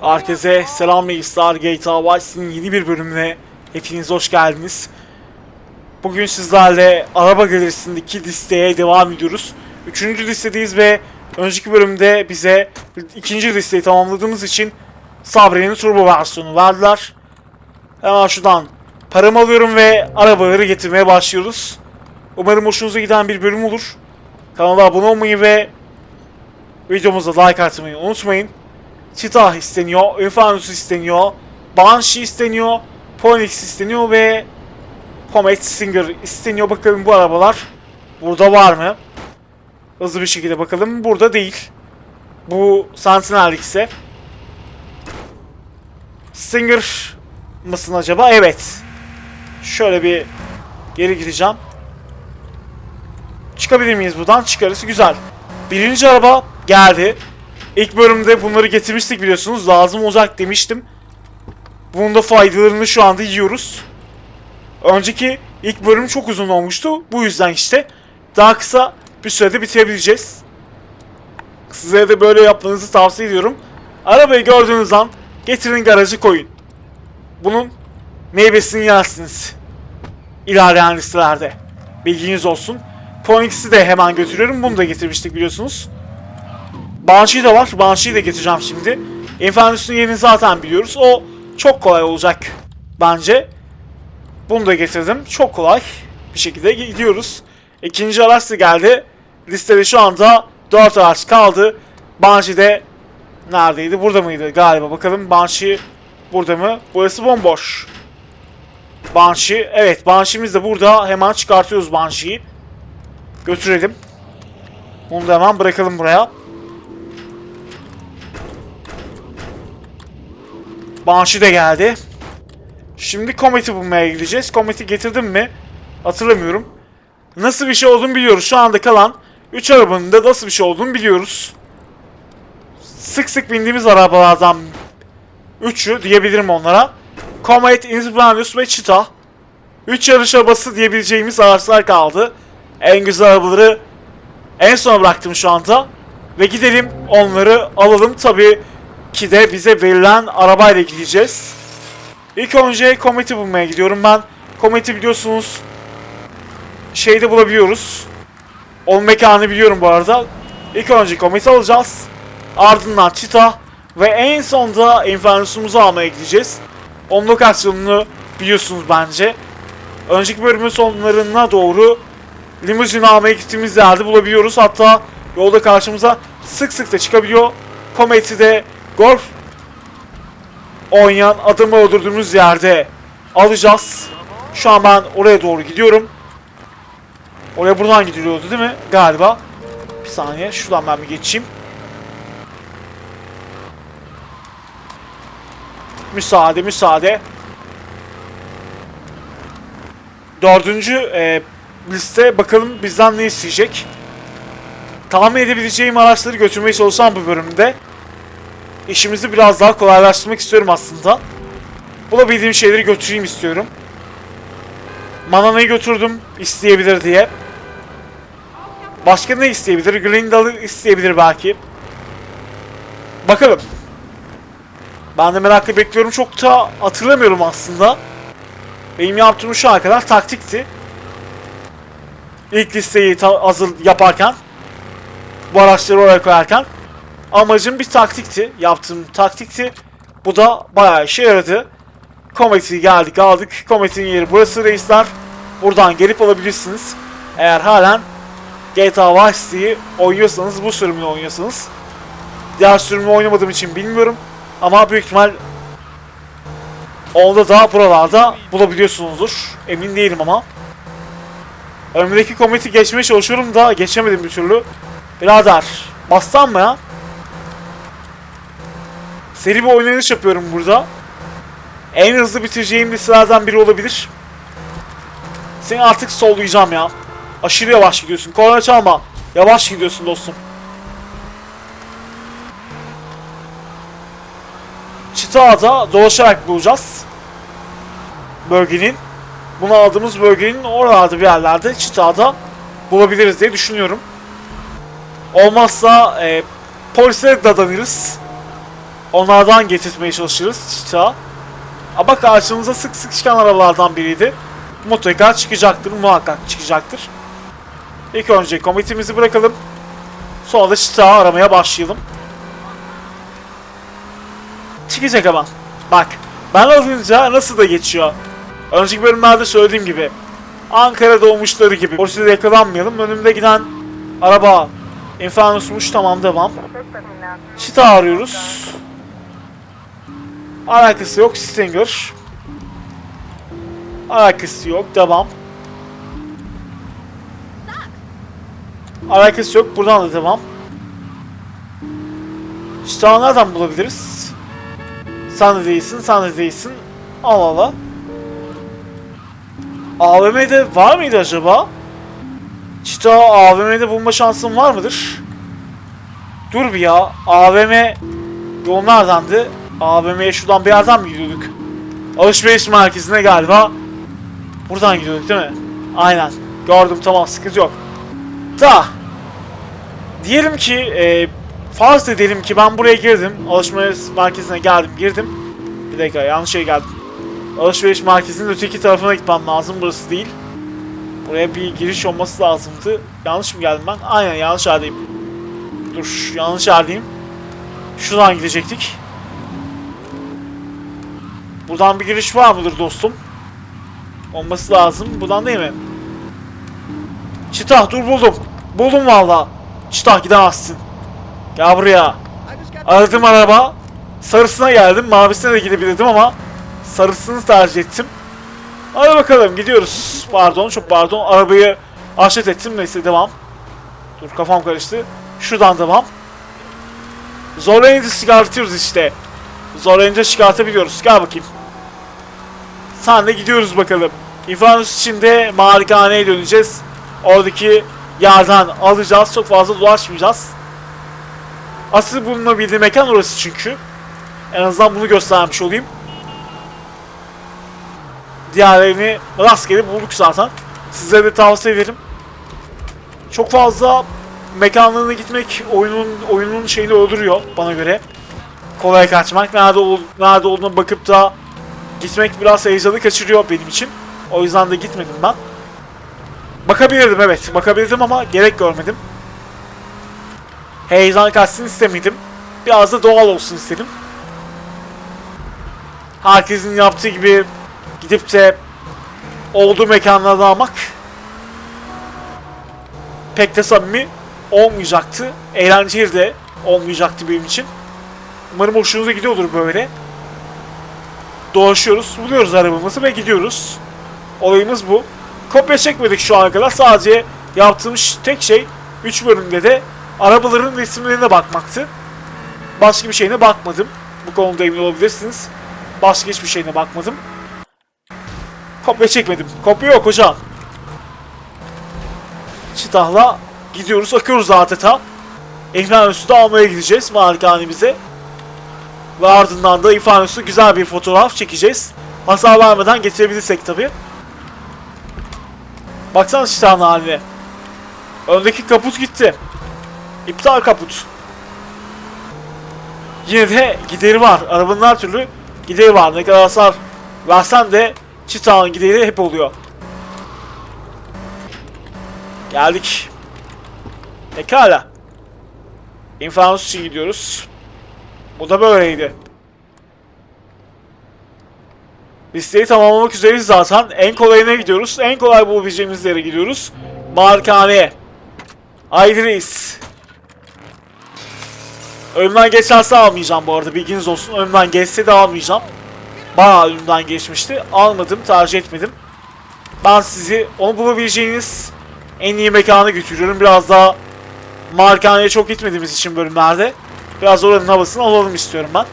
Herkese selam Megistar GTA Vice'nin yeni bir bölümüne hepiniz hoş geldiniz. Bugün sizlerle araba galerisindeki listeye devam ediyoruz. Üçüncü listedeyiz ve önceki bölümde bize ikinci listeyi tamamladığımız için Sabri'nin turbo versiyonu verdiler. Hemen şuradan paramı alıyorum ve arabaları getirmeye başlıyoruz. Umarım hoşunuza giden bir bölüm olur. Kanala abone olmayı ve videomuza like atmayı unutmayın. Cheetah isteniyor, Infernos isteniyor, Banshee isteniyor, Phoenix isteniyor ve Comet Singer isteniyor. Bakalım bu arabalar burada var mı? Hızlı bir şekilde bakalım. Burada değil. Bu Sentinel ise. Singer mısın acaba? Evet. Şöyle bir geri gideceğim. Çıkabilir miyiz buradan? Çıkarız. Güzel. Birinci araba geldi. İlk bölümde bunları getirmiştik biliyorsunuz. Lazım olacak demiştim. Bunun da faydalarını şu anda yiyoruz. Önceki ilk bölüm çok uzun olmuştu. Bu yüzden işte daha kısa bir sürede bitirebileceğiz. Size de böyle yapmanızı tavsiye ediyorum. Arabayı gördüğünüz an getirin garajı koyun. Bunun meyvesini yersiniz. İlerleyen listelerde. Bilginiz olsun. Phoenix'i de hemen götürüyorum. Bunu da getirmiştik biliyorsunuz. Banshee de var. Banshee'yi de getireceğim şimdi. Infernus'un yerini zaten biliyoruz. O çok kolay olacak bence. Bunu da getirdim. Çok kolay bir şekilde gidiyoruz. İkinci araç geldi. Listede şu anda 4 araç kaldı. Banshee de neredeydi? Burada mıydı galiba? Bakalım Banshee burada mı? Burası bomboş. Banshee. Evet Banshee'miz de burada. Hemen çıkartıyoruz Banshee'yi. Götürelim. Bunu da hemen bırakalım buraya. Banshee de geldi. Şimdi Comet'i bulmaya gideceğiz. Comet'i getirdim mi? Hatırlamıyorum. Nasıl bir şey olduğunu biliyoruz. Şu anda kalan 3 arabanın da nasıl bir şey olduğunu biliyoruz. Sık sık bindiğimiz arabalardan 3'ü diyebilirim onlara. Comet, Inspiranius ve Cheetah. 3 yarış arabası diyebileceğimiz araçlar kaldı. En güzel arabaları en sona bıraktım şu anda. Ve gidelim onları alalım. Tabii ki de bize verilen arabayla gideceğiz. İlk önce Comet'i bulmaya gidiyorum ben. Comet'i biliyorsunuz şeyde bulabiliyoruz. Onun mekanı biliyorum bu arada. İlk önce Comet'i alacağız. Ardından Cheetah ve en sonda Infernus'umuzu almaya gideceğiz. Onun lokasyonunu biliyorsunuz bence. Önceki bölümün sonlarına doğru limuzin almaya gittiğimiz yerde bulabiliyoruz. Hatta yolda karşımıza sık sık da çıkabiliyor. Comet'i de golf oynayan adamı öldürdüğümüz yerde alacağız. Şu an ben oraya doğru gidiyorum. Oraya buradan gidiliyordu değil mi? Galiba. Bir saniye. Şuradan ben bir geçeyim. Müsaade, müsaade. Dördüncü e, liste bakalım bizden ne isteyecek. Tahmin edebileceğim araçları götürmeye çalışsam bu bölümde işimizi biraz daha kolaylaştırmak istiyorum aslında. Bulabildiğim şeyleri götüreyim istiyorum. Manana'yı götürdüm isteyebilir diye. Başka ne isteyebilir? Grindal'ı isteyebilir belki. Bakalım. Ben de merakla bekliyorum. Çok da hatırlamıyorum aslında. Benim yaptığım şu ana kadar taktikti. İlk listeyi hazır yaparken. Bu araçları oraya koyarken amacım bir taktikti. Yaptığım taktikti. Bu da bayağı işe yaradı. Comet'i geldik aldık. Comet'in yeri burası reisler. Buradan gelip alabilirsiniz. Eğer halen GTA Vice City'yi oynuyorsanız bu sürümünü oynuyorsanız. Diğer sürümü oynamadığım için bilmiyorum. Ama büyük ihtimal onda da buralarda bulabiliyorsunuzdur. Emin değilim ama. Önümdeki Comet'i geçmeye çalışıyorum da geçemedim bir türlü. Birader bastan mı ya? Seri bir oynanış yapıyorum burada. En hızlı bitireceğim listelerden biri olabilir. Seni artık sollayacağım ya. Aşırı yavaş gidiyorsun. Korna çalma. Yavaş gidiyorsun dostum. Çitağda dolaşarak bulacağız. Bölgenin. Bunu aldığımız bölgenin oralarda bir yerlerde Çitağda bulabiliriz diye düşünüyorum. Olmazsa e, polise dadanırız. Onlardan getirtmeye çalışırız çıta. Ama karşımıza sık sık çıkan arabalardan biriydi. Mutlaka çıkacaktır, muhakkak çıkacaktır. İlk önce komitimizi bırakalım. Sonra da çıta aramaya başlayalım. Çıkacak ama. Bak, ben alınca nasıl da geçiyor. Önceki bölümlerde söylediğim gibi. Ankara doğmuşları gibi. Ortada yakalanmayalım. Önümde giden araba Inferno'smuş tamam devam. Çita arıyoruz. Alakası yok Stinger. Alakası yok devam. Alakası yok buradan da devam. Çita nereden bulabiliriz? Sen de değilsin, sen de değilsin. Allah Allah. AVM'de var mıydı acaba? Çita AVM'de bulma şansın var mıdır? Dur bir ya. AVM yol neredendi? AVM'ye şuradan bir yerden mi gidiyorduk? Alışveriş merkezine galiba. Buradan gidiyorduk değil mi? Aynen. Gördüm tamam sıkıntı yok. Da. Diyelim ki e, farz edelim ki ben buraya girdim. Alışveriş merkezine geldim girdim. Bir dakika yanlış şey geldim. Alışveriş merkezinin öteki tarafına gitmem lazım. Burası değil. Buraya bir giriş olması lazımdı. Yanlış mı geldim ben? Aynen yanlış yerdeyim. Dur yanlış yerdeyim. Şuradan gidecektik. Buradan bir giriş var mıdır dostum? Olması lazım. Buradan değil mi? Çita dur buldum. Buldum valla. Çita gidemezsin. Gel buraya. Aradım araba. Sarısına geldim. Mavisine de gidebilirdim ama sarısını tercih ettim. Hadi bakalım gidiyoruz. Pardon çok pardon. Arabayı aşet ettim. Neyse devam. Dur kafam karıştı. Şuradan devam. Zorlayınca çıkartıyoruz işte. Zorlayınca çıkartabiliyoruz. Gel bakayım. Senle gidiyoruz bakalım. İnfanus içinde malikaneye döneceğiz. Oradaki yerden alacağız. Çok fazla dolaşmayacağız. Asıl bulunabildiği mekan orası çünkü. En azından bunu göstermiş olayım. Diğerlerini rastgele bulduk zaten. Size de tavsiye ederim. Çok fazla mekanlarına gitmek oyunun oyunun şeyini öldürüyor bana göre. Kolay kaçmak. Nerede, ol, nerede olduğuna bakıp da gitmek biraz heyecanı kaçırıyor benim için. O yüzden de gitmedim ben. Bakabilirdim evet. Bakabilirdim ama gerek görmedim. Heyecan kaçsın istemedim. Biraz da doğal olsun istedim. Herkesin yaptığı gibi gidip de olduğu mekanlarda almak pek de samimi olmayacaktı. Eğlenceli de olmayacaktı benim için. Umarım hoşunuza gidiyordur böyle. Dolaşıyoruz, buluyoruz arabamızı ve gidiyoruz. Olayımız bu. Kopya çekmedik şu ana kadar. Sadece yaptığımız tek şey 3 bölümde de arabaların resimlerine bakmaktı. Başka bir şeyine bakmadım. Bu konuda emin olabilirsiniz. Başka hiçbir şeyine bakmadım. Kopya çekmedim. Kopya yok hocam. Çitahla gidiyoruz, akıyoruz adeta. İnfanüsü de almaya gideceğiz malikanemize. Ve ardından da İnfanüsü güzel bir fotoğraf çekeceğiz. Hasar vermeden getirebilirsek tabi. Baksana çitahın haline. Öndeki kaput gitti. İptal kaput. Yine de gideri var. Arabanın her türlü gideri var. Ne kadar hasar versen de Çitağın gideri hep oluyor. Geldik. Pekala. Infernus için gidiyoruz. Bu da böyleydi. Listeyi tamamlamak üzereyiz zaten. En kolayına gidiyoruz. En kolay bulabileceğimiz yere gidiyoruz. Markhaneye. Aydris. Önümden geçerse almayacağım bu arada bilginiz olsun. Önümden geçse de almayacağım. Bayağı önümden geçmişti. Almadım, tercih etmedim. Ben sizi onu bulabileceğiniz en iyi mekana götürüyorum. Biraz daha markaneye çok gitmediğimiz için bölümlerde. Biraz oranın havasını alalım istiyorum ben.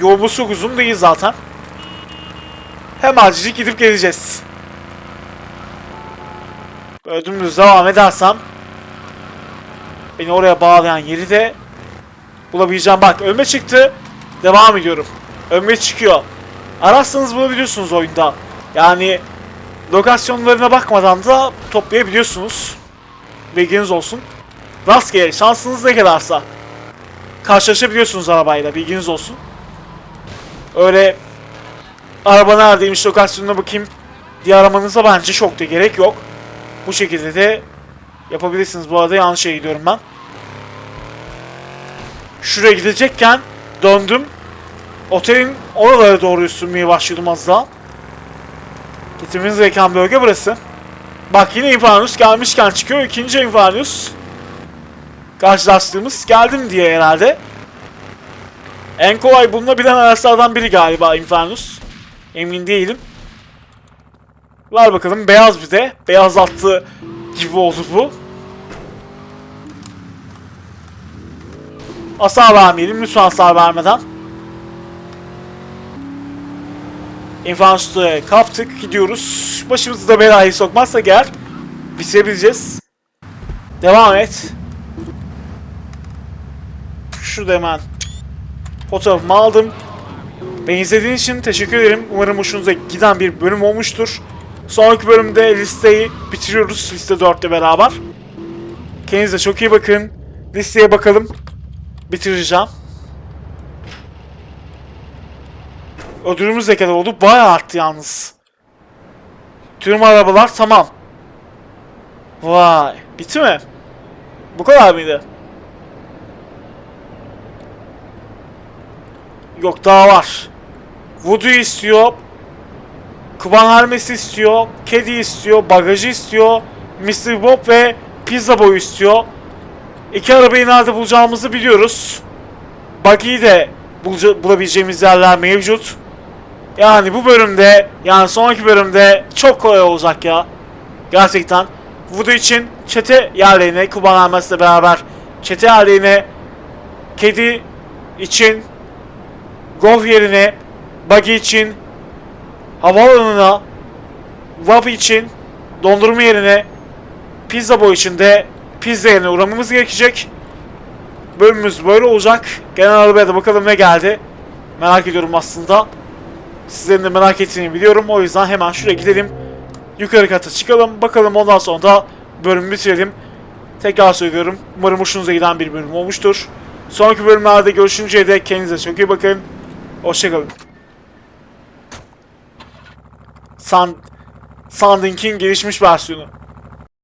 Yolumuz çok uzun değil zaten. Hemencik gidip geleceğiz. Dümdüz devam edersem beni oraya bağlayan yeri de bulabileceğim. Bak önüme çıktı. Devam ediyorum. Önüme çıkıyor. Ararsanız bulabiliyorsunuz oyunda. Yani lokasyonlarına bakmadan da toplayabiliyorsunuz. Bilginiz olsun. Rastgele şansınız ne kadarsa. karşılaşabiliyorsunuz arabayla bilginiz olsun. Öyle araba neredeymiş lokasyonuna bakayım diye aramanıza bence çok da gerek yok. Bu şekilde de yapabilirsiniz. Bu arada yanlış yere gidiyorum ben. Şuraya gidecekken döndüm. Otelin oralara doğru sürmeye başladım az daha. Gitmemiz gereken bölge burası. Bak yine Infernos gelmişken çıkıyor. ikinci Infernos. Karşılaştığımız geldim diye herhalde. En kolay bulunabilen araçlardan biri galiba Infernos. Emin değilim. Var bakalım beyaz bir de. Beyaz atlı gibi oldu bu. Hasar vermeyelim. Lütfen hasar vermeden. Infernos'u kaptık. Gidiyoruz. Başımızı da belayı sokmazsa gel. Bitirebileceğiz. Devam et. Şurada hemen fotoğrafımı aldım. Beni izlediğiniz için teşekkür ederim. Umarım hoşunuza giden bir bölüm olmuştur. Sonraki bölümde listeyi bitiriyoruz. Liste 4'te beraber. Kendinize çok iyi bakın. Listeye bakalım. Bitireceğim. Ödülümüz ne kadar oldu? Bayağı arttı yalnız. Tüm arabalar tamam. Vay. Bitti mi? Bu kadar mıydı? Yok daha var. Voodoo istiyor. Kuban Hermes istiyor. Kedi istiyor. Bagajı istiyor. Mr. Bob ve Pizza Boy istiyor. İki arabayı nerede bulacağımızı biliyoruz. Buggy'yi de bulabileceğimiz yerler mevcut. Yani bu bölümde, yani sonraki bölümde çok kolay olacak ya. Gerçekten. Voodoo için çete yerlerine, Kuban Hermes'le beraber çete yerlerine, kedi için golf yerine, buggy için, havaalanına, VAP için, dondurma yerine, pizza boy için de pizza yerine uğramamız gerekecek. Bölümümüz böyle olacak. Genel arabaya da bakalım ne geldi. Merak ediyorum aslında. Sizlerin de merak ettiğini biliyorum. O yüzden hemen şuraya gidelim. Yukarı kata çıkalım. Bakalım ondan sonra da bölümü bitirelim. Tekrar söylüyorum. Umarım hoşunuza giden bir bölüm olmuştur. Sonraki bölümlerde görüşünceye dek kendinize çok iyi bakın. Hoşçakalın. Sand Sanding'in gelişmiş versiyonu.